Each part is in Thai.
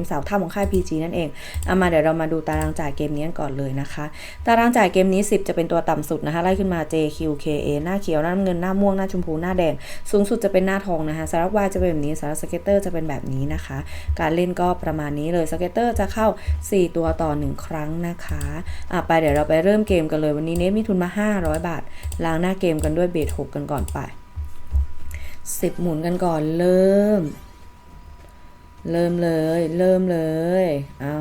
มสาวท่าของค่าย PG นั่นเอง เอามาเดี๋ยวเรามาดูตารางจ่ายเกมนี้กันก่อนเลยนะคะ ตารางจ่ายเกมนี้ 10 จะเป็นตัวต่ำสุดนะคะ ไล่ขึ้นมา JQKA หน้าเขียวหน้าเงินหน้าม่วงหน้าชมพูหน้าแดง สูงสุดจะเป็นหน้าทองนะคะสำหรับวายจะเป็นแบบนี้สำหรับสเก็ตเตอร์จะเป็นแบบนี้นะคะ การเล่นก็ประมาณนี้เลยสเก็ตเตอร์จะเข้า 4 ตัวต่อ 1 ครั้งนะคะอะไปเดี๋ยวเราไปเริ่มเกมกันเลยวันนี้เนทมีทุนมา 500 บาทล้างหน้าเกมกันด้วยเบส6กันก่อนไป10 หมุนกันก่อนเริ่ม เริ่มเลย เริ่มเลย เอา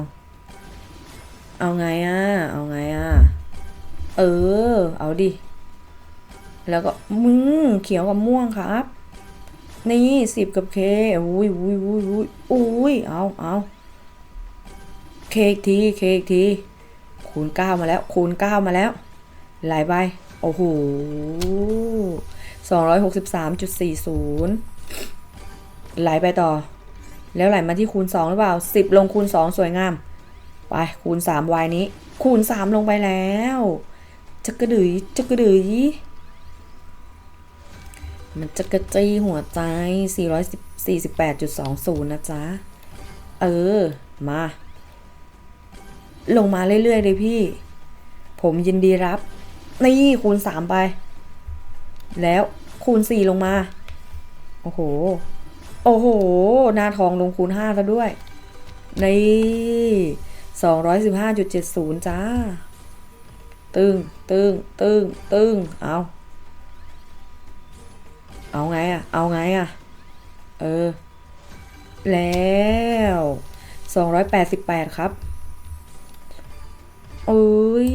เอาไงอะ เอาไงอะ เออ เอาดิ แล้วก็มึงเขียวกับม่วงครับ นี่สิบกับเคอุ้ยอุ้ยอุ้ยอุ้ยอุ้ยเอาเอาเคอีกทีเคอีกที คูณเก้ามาแล้ว คูณเก้ามาแล้วไหลไปโอ้โหสองร้อยหกสิบสามจุดสี่ศูนย์ไหลไปต่อ แล้วไหลมาที่คูณ 2 หรือเปล่า 10 ลงคูณ 2 สวยงาม ไปคูณ 3 y นี้ คูณ 3 ลงไปแล้วจะกระดือยจะกระดือยมันจะกระจี้หัวใจ 448.20 นะจ๊ะ เออ มา ลงมาเรื่อยๆเลยพี่ ผมยินดีรับ นี่คูณ 3 ไป แล้วคูณ 4 ลงมา โอ้โห โอ้โห หน้าทองลงคูณ5แล้วด้วย นี่สองร้อยสิบห้าจุดเจ็ดศูนย์จ้า ตึง ตึง ตึง ตึง เอา เอาไงอะเอาไงอะเออ แล้วสองร้อยแปดสิบแปดครับโอ้ย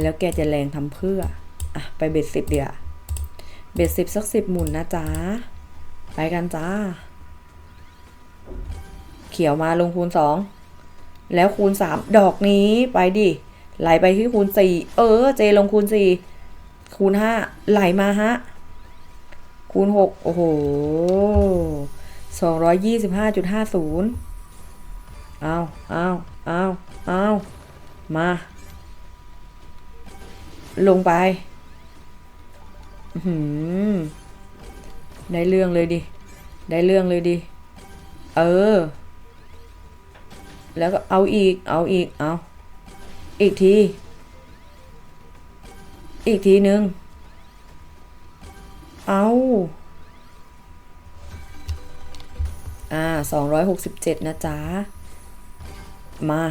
แล้วแกจะแรงทำเพื่อ อะ ไปเบ็ดสิบเดี๋ยวเบ็ดสิบสักสิบหมุนนะจ๊ะ ไปกันจ้า เขียวมาลงคูณสองแล้วคูณสามดอกนี้ไปดิไหลไปที่คูณสี่เออ เจลงคูณสี่คูณห้าไหลมาฮะ คูณหกโอ้โหสองร้อยยี่สิบห้าจุดห้าศูนย์เอาเอาเอาเอามา ลงไป อื้อหือ ได้เรื่องเลยดิ ได้เรื่องเลยดิ เออ แล้วก็เอาอีก เอาอีก เอา อีกที อีกทีหนึ่งเอาอ่าสองร้อยหกสิบเจ็ดนะจ๊ะ มา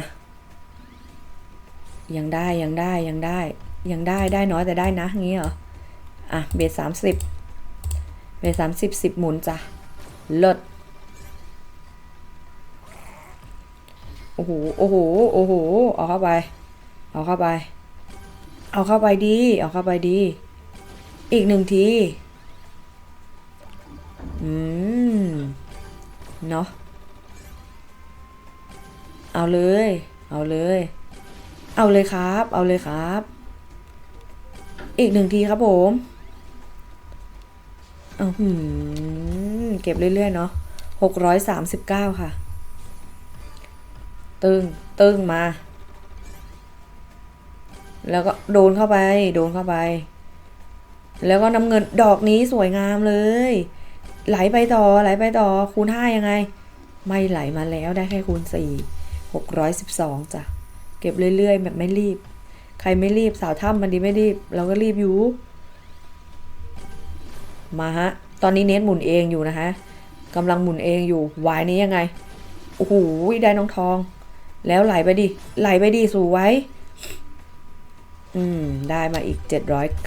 ยังได้ยังได้ยังได้ ยังได้ได้น้อยแต่ได้นะงี้เหรอ อะ เบสสามสิบ เบสสามสิบสิบหมุนจ้ะลิศโอ้โห โอ้โห โอ้โห เอาเข้าไป เอาเข้าไป เอาเข้าไปดี เอาเข้าไปดี อีกหนึ่งที อืม เนาะ เอาเลย เอาเลย เอาเลยครับ เอาเลยครับ อีกหนึ่งทีครับผมอ เก็บเรื่อย ๆ เนาะหกร้อยสามสิบเก้าค่ะ ตึง ตึงมา แล้วก็โดนเข้าไป โดนเข้าไป แล้วก็น้ำเงินดอกนี้สวยงามเลย ไหลไปต่อ ไหลไปต่อ คูณห้ายังไง ไม่ไหลมาแล้วได้แค่คูณสี่หกร้อยสิบสองจ้ะ เก็บเรื่อย ๆ แบบไม่รีบ ใครไม่รีบสาวถ้ำมันดีไม่รีบ เราก็รีบอยู่ มาฮะ ตอนนี้เน้นหมุนเองอยู่นะคะกำลังหมุนเองอยู่วายนี้ยังไง โอ้โหได้น้องทอง แล้วไหลไปดิ ไหลไปดิสู่ไว้ อืม ได้มาอีก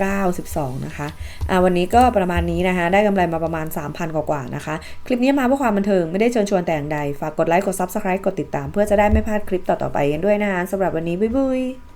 792 นะคะ อ่าวันนี้ก็ประมาณนี้นะคะ ได้กำไรมาประมาณ 3,000 กว่าๆนะคะ คลิปนี้มาเพื่อความบันเทิง ไม่ได้เชิญชวนแต่อย่างใด ฝากกดไลค์ กด Subscribe กดติดตาม เพื่อจะได้ไม่พลาดคลิปต่อๆไปกันด้วยนะคะสำหรับวันนี้ บ๊ายบาย